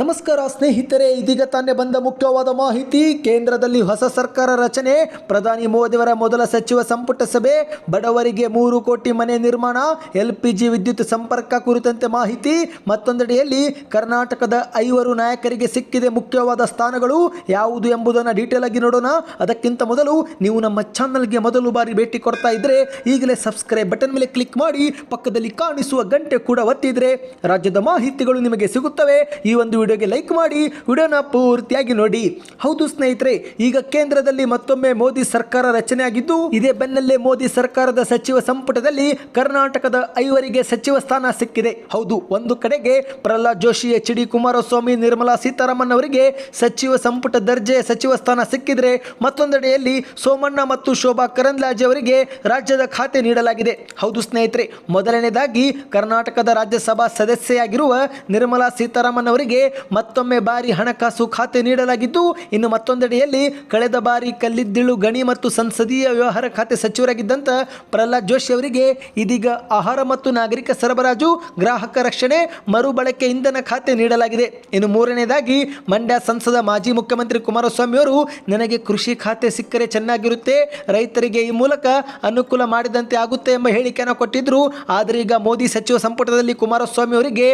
ನಮಸ್ಕಾರ ಸ್ನೇಹಿತರೆ, ಇದೀಗ ತಾನೇ ಬಂದ ಮುಖ್ಯವಾದ ಮಾಹಿತಿ. ಕೇಂದ್ರದಲ್ಲಿ ಹೊಸ ಸರ್ಕಾರ ರಚನೆ. ಪ್ರಧಾನಿ ಮೋದಿಯವರ ಮೊದಲ ಸಚಿವ ಸಂಪುಟ ಸಭೆ. ಬಡವರಿಗೆ ಮೂರು ಕೋಟಿ ಮನೆ ನಿರ್ಮಾಣ. ಎಲ್ ಪಿ ಜಿ ವಿದ್ಯುತ್ ಸಂಪರ್ಕ ಕುರಿತಂತೆ ಮಾಹಿತಿ. ಮತ್ತೊಂದೆಡೆಯಲ್ಲಿ ಕರ್ನಾಟಕದ ಐವರು ನಾಯಕರಿಗೆ ಸಿಕ್ಕಿದೆ ಮುಖ್ಯವಾದ ಸ್ಥಾನಗಳು. ಯಾವುದು ಎಂಬುದನ್ನು ಡೀಟೇಲ್ ಆಗಿ ನೋಡೋಣ. ಅದಕ್ಕಿಂತ ಮೊದಲು ನೀವು ನಮ್ಮ ಚಾನಲ್ಗೆ ಮೊದಲು ಬಾರಿ ಭೇಟಿ ಕೊಡ್ತಾ ಇದ್ರೆ, ಈಗಲೇ ಸಬ್ಸ್ಕ್ರೈಬ್ ಬಟನ್ ಮೇಲೆ ಕ್ಲಿಕ್ ಮಾಡಿ, ಪಕ್ಕದಲ್ಲಿ ಕಾಣಿಸುವ ಗಂಟೆ ಕೂಡ ಒತ್ತಿದ್ರೆ, ರಾಜ್ಯದ ಮಾಹಿತಿಗಳು ನಿಮಗೆ ಸಿಗುತ್ತವೆ. ಈ ಒಂದು ವಿಡಿಯೋಗೆ ಲೈಕ್ ಮಾಡಿ, ವಿಡಿಯೋನ ಪೂರ್ತಿಯಾಗಿ ನೋಡಿ. ಹೌದು ಸ್ನೇಹಿತರೆ, ಈಗ ಕೇಂದ್ರದಲ್ಲಿ ಮತ್ತೊಮ್ಮೆ ಮೋದಿ ಸರ್ಕಾರ ರಚನೆ ಆಗಿದ್ದು, ಇದೇ ಬೆನ್ನಲ್ಲೇ ಮೋದಿ ಸರ್ಕಾರದ ಸಚಿವ ಸಂಪುಟದಲ್ಲಿ ಕರ್ನಾಟಕದ ಐವರಿಗೆ ಸಚಿವ ಸ್ಥಾನ ಸಿಕ್ಕಿದೆ. ಹೌದು, ಒಂದು ಕಡೆಗೆ ಪ್ರಹ್ಲಾದ್ ಜೋಶಿ, ಎಚ್ ಡಿ ಕುಮಾರಸ್ವಾಮಿ, ನಿರ್ಮಲಾ ಸೀತಾರಾಮನ್ ಅವರಿಗೆ ಸಚಿವ ಸಂಪುಟ ದರ್ಜೆ ಸಚಿವ ಸ್ಥಾನ ಸಿಕ್ಕಿದ್ರೆ, ಮತ್ತೊಂದೆಡೆಯಲ್ಲಿ ಸೋಮಣ್ಣ ಮತ್ತು ಶೋಭಾ ಕರಂದ್ಲಾಜೆ ಅವರಿಗೆ ರಾಜ್ಯದ ಖಾತೆ ನೀಡಲಾಗಿದೆ. ಹೌದು ಸ್ನೇಹಿತರೆ ಮೊದಲನೇದಾಗಿ ಕರ್ನಾಟಕದ ರಾಜ್ಯಸಭಾ ಸದಸ್ಯೆಯಾಗಿರುವ ನಿರ್ಮಲಾ ಸೀತಾರಾಮನ್ ಅವರಿಗೆ ಮತ್ತೊಮ್ಮೆ ಬಾರಿ ಹಣಕಾಸು ಖಾತೆ ನೀಡಲಾಗಿದ್ದು, ಇನ್ನು ಮತ್ತೊಂದೆಡೆಯಲ್ಲಿ ಕಳೆದ ಬಾರಿ ಕಲ್ಲಿದ್ದಿಳು ಗಣಿ ಮತ್ತು ಸಂಸದೀಯ ವ್ಯವಹಾರ ಖಾತೆ ಸಚಿವರಾಗಿದ್ದಂಥ ಪ್ರಹ್ಲಾದ್ ಜೋಶಿ ಅವರಿಗೆ ಇದೀಗ ಆಹಾರ ಮತ್ತು ನಾಗರಿಕ ಸರಬರಾಜು, ಗ್ರಾಹಕ ರಕ್ಷಣೆ, ಮರುಬಳಕೆ ಇಂಧನ ಖಾತೆ ನೀಡಲಾಗಿದೆ. ಇನ್ನು ಮೂರನೇದಾಗಿ, ಮಂಡ್ಯ ಸಂಸದ ಮಾಜಿ ಮುಖ್ಯಮಂತ್ರಿ ಕುಮಾರಸ್ವಾಮಿ ಅವರು, ನನಗೆ ಕೃಷಿ ಖಾತೆ ಸಿಕ್ಕರೆ ಚೆನ್ನಾಗಿರುತ್ತೆ, ರೈತರಿಗೆ ಈ ಮೂಲಕ ಅನುಕೂಲ ಮಾಡಿದಂತೆ ಆಗುತ್ತೆ ಎಂಬ ಹೇಳಿಕೆಯನ್ನು ಕೊಟ್ಟಿದ್ರು. ಆದರೆ ಈಗ ಮೋದಿ ಸಚಿವ ಸಂಪುಟದಲ್ಲಿ ಕುಮಾರಸ್ವಾಮಿ ಅವರಿಗೆ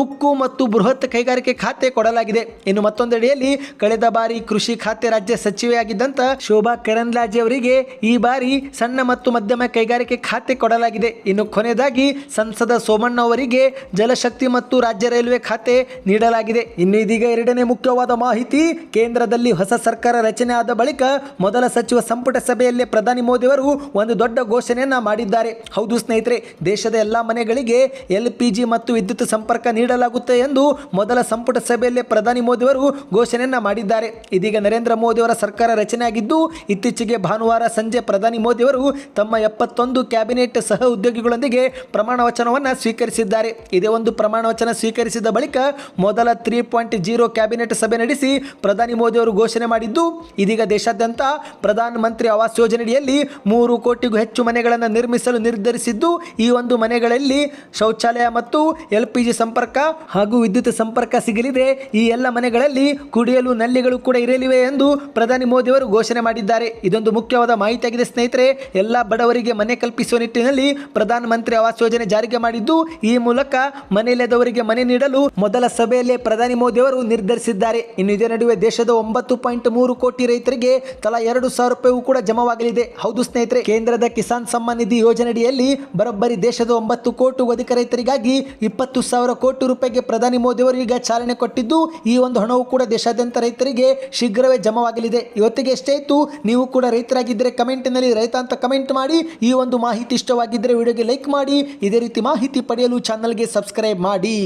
ಉಕ್ಕು ಮತ್ತು ಬೃಹತ್ ಕೈಗಾರಿಕೆ ಖಾತೆ ಕೊಡಲಾಗಿದೆ. ಇನ್ನು ಮತ್ತೊಂದೆಡೆಯಲ್ಲಿ ಕಳೆದ ಬಾರಿ ಕೃಷಿ ಖಾತೆ ರಾಜ್ಯ ಸಚಿವೆಯಾಗಿದ್ದಂಥ ಶೋಭಾ ಕರಂದ್ಲಾಜೆ ಅವರಿಗೆ ಈ ಬಾರಿ ಸಣ್ಣ ಮತ್ತು ಮಧ್ಯಮ ಕೈಗಾರಿಕೆ ಖಾತೆ ಕೊಡಲಾಗಿದೆ. ಇನ್ನು ಕೊನೆಯದಾಗಿ ಸಂಸದ ಸೋಮಣ್ಣ ಅವರಿಗೆ ಜಲಶಕ್ತಿ ಮತ್ತು ರಾಜ್ಯ ರೈಲ್ವೆ ಖಾತೆ ನೀಡಲಾಗಿದೆ. ಇನ್ನು ಇದೀಗ ಎರಡನೇ ಮುಖ್ಯವಾದ ಮಾಹಿತಿ, ಕೇಂದ್ರದಲ್ಲಿ ಹೊಸ ಸರ್ಕಾರ ರಚನೆ ಆದ ಬಳಿಕ ಮೊದಲ ಸಚಿವ ಸಂಪುಟ ಸಭೆಯಲ್ಲಿ ಪ್ರಧಾನಿ ಮೋದಿ ಅವರು ಒಂದು ದೊಡ್ಡ ಘೋಷಣೆಯನ್ನ ಮಾಡಿದ್ದಾರೆ. ಹೌದು ಸ್ನೇಹಿತರೆ, ದೇಶದ ಎಲ್ಲ ಮನೆಗಳಿಗೆ ಎಲ್ ಮತ್ತು ವಿದ್ಯುತ್ ಸಂಪರ್ಕ ನೀಡಲಾಗುತ್ತೆ ಎಂದು ಮೊದಲ ಸಂಪುಟ ಸಭೆಯಲ್ಲಿ ಪ್ರಧಾನಿ ಮೋದಿ ಅವರು ಘೋಷಣೆಯನ್ನ ಮಾಡಿದ್ದಾರೆ. ಇದೀಗ ನರೇಂದ್ರ ಮೋದಿ ಅವರ ಸರ್ಕಾರ ರಚನೆಯಾಗಿದ್ದು, ಇತ್ತೀಚೆಗೆ ಭಾನುವಾರ ಸಂಜೆ ಪ್ರಧಾನಿ ಮೋದಿ ಅವರು ತಮ್ಮ ಎಪ್ಪತ್ತೊಂದು ಕ್ಯಾಬಿನೆಟ್ ಸಹ ಉದ್ಯೋಗಿಗಳೊಂದಿಗೆ ಪ್ರಮಾಣ ವಚನವನ್ನು ಸ್ವೀಕರಿಸಿದ್ದಾರೆ. ಇದೇ ಒಂದು ಪ್ರಮಾಣ ವಚನ ಸ್ವೀಕರಿಸಿದ ಬಳಿಕ ಮೊದಲ ತ್ರೀ ಪಾಯಿಂಟ್ ಜೀರೋ ಕ್ಯಾಬಿನೆಟ್ ಸಭೆ ನಡೆಸಿ ಪ್ರಧಾನಿ ಮೋದಿಯವರು ಘೋಷಣೆ ಮಾಡಿದ್ದು, ಇದೀಗ ದೇಶಾದ್ಯಂತ ಪ್ರಧಾನ ಮಂತ್ರಿ ಆವಾಸ್ ಯೋಜನೆಯಡಿಯಲ್ಲಿ ಮೂರು ಕೋಟಿಗೂ ಹೆಚ್ಚು ಮನೆಗಳನ್ನು ನಿರ್ಮಿಸಲು ನಿರ್ಧರಿಸಿದ್ದು, ಈ ಒಂದು ಮನೆಗಳಲ್ಲಿ ಶೌಚಾಲಯ ಮತ್ತು ಎಲ್ ಸಂಪರ್ಕ ಹಾಗೂ ವಿದ್ಯುತ್ ಸಂಪರ್ಕ ಸಿಗಲಿದೆ ಈ ಎಲ್ಲ ಮನೆಗಳಲ್ಲಿ ಕುಡಿಯಲು ನಲ್ಲಿಗಳು ಕೂಡ ಇರಲಿವೆ ಎಂದು ಪ್ರಧಾನಿ ಮೋದಿ ಅವರು ಘೋಷಣೆ ಮಾಡಿದ್ದಾರೆ. ಇದೊಂದು ಮುಖ್ಯವಾದ ಮಾಹಿತಿಯಾಗಿದೆ ಸ್ನೇಹಿತರೆ. ಎಲ್ಲ ಬಡವರಿಗೆ ಮನೆ ಕಲ್ಪಿಸುವ ನಿಟ್ಟಿನಲ್ಲಿ ಪ್ರಧಾನ ಮಂತ್ರಿ ಆವಾಸ್ ಯೋಜನೆ ಜಾರಿಗೆ ಮಾಡಿದ್ದು, ಈ ಮೂಲಕ ಮನೆಯಿಲ್ಲದವರಿಗೆ ಮನೆ ನೀಡಲು ಮೊದಲ ಸಭೆಯಲ್ಲೇ ಪ್ರಧಾನಿ ಮೋದಿ ಅವರು ನಿರ್ಧರಿಸಿದ್ದಾರೆ. ಇನ್ನು ಇದೇ ನಡುವೆ ದೇಶದ ಒಂಬತ್ತು ಪಾಯಿಂಟ್ ಮೂರು ಕೋಟಿ ರೈತರಿಗೆ ತಲಾ ಎರಡು ಸಾವಿರ ರೂಪಾಯಿ ಕೂಡ ಜಮವಾಗಲಿದೆ. ಹೌದು ಸ್ನೇಹಿತರೆ, ಕೇಂದ್ರದ ಕಿಸಾನ್ ಸಮ್ಮಾನ್ ನಿಧಿ ಯೋಜನೆಯಡಿಯಲ್ಲಿ ಬರೋಬ್ಬರಿ ದೇಶದ ಒಂಬತ್ತು ಕೋಟಿ ಅಧಿಕ ರೈತರಿಗಾಗಿ ಇಪ್ಪತ್ತು ಸಾವಿರ ಕೋಟಿ ರೂಪಾಯಿಗೆ ಪ್ರಧಾನಿ ಮೋದಿ ಅವರು ಈಗ ಚಾಲನೆ ಕೊಟ್ಟಿದ್ದು, ಈ ಒಂದು ಹಣವು ಕೂಡ ದೇಶಾದ್ಯಂತ ರೈತರಿಗೆ ಶೀಘ್ರವೇ ಜಮವಾಗಲಿದೆ. ಇವತ್ತಿಗೆ ಎಷ್ಟೇ ಇತ್ತು ನೀವು ಕೂಡ ರೈತರಾಗಿದ್ದರೆ ಕಮೆಂಟ್ನಲ್ಲಿ ರೈತ ಅಂತ ಕಮೆಂಟ್ ಮಾಡಿ, ಈ ಒಂದು ಮಾಹಿತಿ ಇಷ್ಟವಾಗಿದ್ದರೆ ವಿಡಿಯೋಗೆ ಲೈಕ್ ಮಾಡಿ, ಇದೇ ರೀತಿ ಮಾಹಿತಿ ಪಡೆಯಲು ಚಾನಲ್ಗೆ ಸಬ್ಸ್ಕ್ರೈಬ್ ಮಾಡಿ.